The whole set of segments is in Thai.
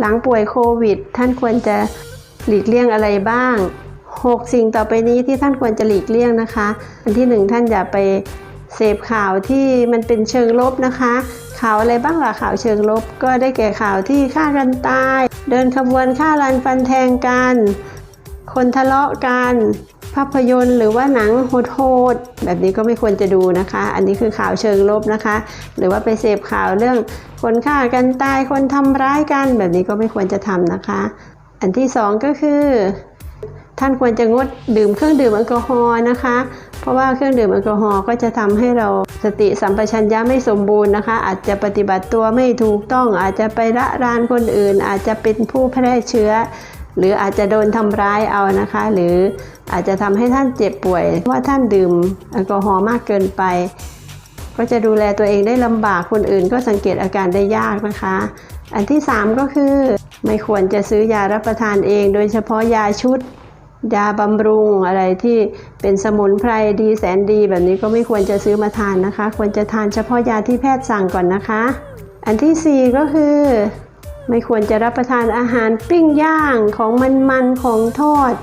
หลังป่วยโควิด ท่านควรจะหลีกเลี่ยงอะไรบ้าง 6 สิ่งต่อไปนี้ที่ท่านควรจะหลีกเลี่ยงนะคะ อันที่หนึ่งท่านอย่าไปเสพข่าวที่มันเป็นเชิงลบนะคะ ข่าวอะไรบ้างล่ะข่าวเชิงลบ ก็ได้แก่ข่าวที่ฆ่ากันตาย เดินขบวนฆ่ารันฟันแทงกัน คนทะเลาะกัน ภาพยนตร์หรือว่าหนังโหดๆแบบนี้ก็ไม่ควรจะดูนะคะ อันนี้คือข่าวเชิงลบนะคะ หรือว่าไปเสพข่าวเรื่องคนฆ่ากันตายคนทำร้ายกัน แบบนี้ก็ไม่ควรจะทำนะคะ อันที่สองก็คือท่านควรจะงดดื่มเครื่องดื่มแอลกอฮอล์นะคะ เพราะว่าเครื่องดื่มแอลกอฮอล์ก็จะทำให้เราสติสัมปชัญญะไม่สมบูรณ์นะคะ อาจจะปฏิบัติตัวไม่ถูกต้อง อาจจะไประรานคนอื่น อาจจะเป็นผู้แพร่เชื้อ หรืออาจจะโดนทำร้ายเอานะคะ หรืออาจจะทำให้ท่านเจ็บป่วยว่าท่านดื่มแอลกอฮอล์มากเกินไป ก็จะดูแลตัวเองได้ลำบากคนอื่นก็สังเกตอาการได้ยากนะคะ อันที่ 3 ก็คือ ไม่ควรจะซื้อยารับประทานเอง โดยเฉพาะยาชุด ยาบำรุงอะไรที่เป็นสมุนไพรดีแสนดีแบบนี้ก็ไม่ควรจะซื้อมาทานนะคะ ควรจะทานเฉพาะยาที่แพทย์สั่งก่อนนะคะ อันที่ 4 ก็คือ ไม่ควรจะรับประทานอาหารปิ้งย่างของมันๆของทอด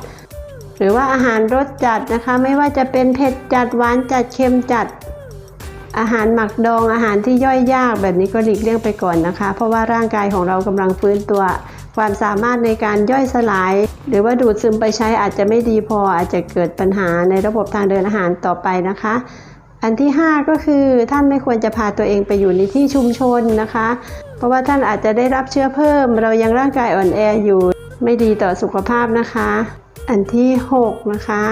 หรือว่าอาหารรสจัดนะคะ ไม่ว่าจะเป็นเผ็ดจัดหวานจัดเค็มจัด อาหารหมักดองอาหารที่ย่อยยากแบบนี้ก็หลีกเลี่ยงไปก่อนนะคะ เพราะว่าร่างกายของเรากำลังฟื้นตัว ความสามารถในการย่อยสลาย หรือว่าดูดซึมไปใช้อาจจะไม่ดีพออาจจะเกิดปัญหาในระบบทางเดินอาหารต่อไปนะคะอันที่ 5 ก็คือท่านไม่ควรจะพาตัวเองไปอยู่ในที่ชุมชนนะคะ ราะว่าท่านอาจจะได้รับเชื้อเพิ่ม เรายังร่างกายอ่อนแออยู่ ไม่ดีต่อสุขภาพนะคะ อันที่ 6 นะคะ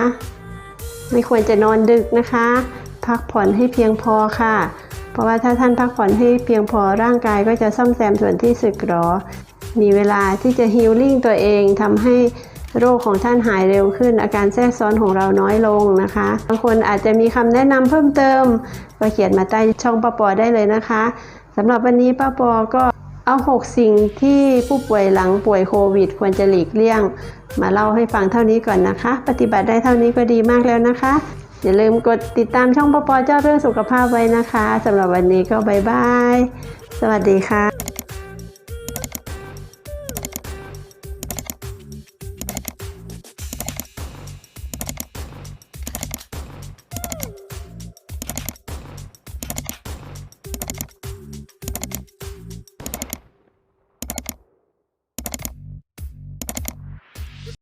ไม่ควรจะนอนดึกนะคะ พักผ่อนให้เพียงพอค่ะ เพราะว่าถ้าท่านพักผ่อนให้เพียงพอร่างกายก็จะซ่อมแซมส่วนที่สึกหรอ มีเวลาที่จะฮิลลิ่งตัวเองทำให้ โรคของท่านหายเร็วขึ้น อาการแทรกซ้อนของเราน้อยลงนะคะบางคนอาจจะมีคำแนะนำเพิ่มเติม ก็เขียนมาใต้ช่องป้าปอได้เลยนะคะสำหรับวันนี้ป้าปอก็เอา 6 สิ่งที่ผู้ป่วยหลังป่วยโควิด ควรจะหลีกเลี่ยง มาเล่าให้ฟังเท่านี้ก่อนนะคะ ปฏิบัติได้เท่านี้ก็ดีมากแล้วนะคะ อย่าลืมกดติดตามช่องปอปอเจ้าเรื่องสุขภาพไว้นะคะสำหรับวันนี้ก็บายบาย สวัสดีค่ะ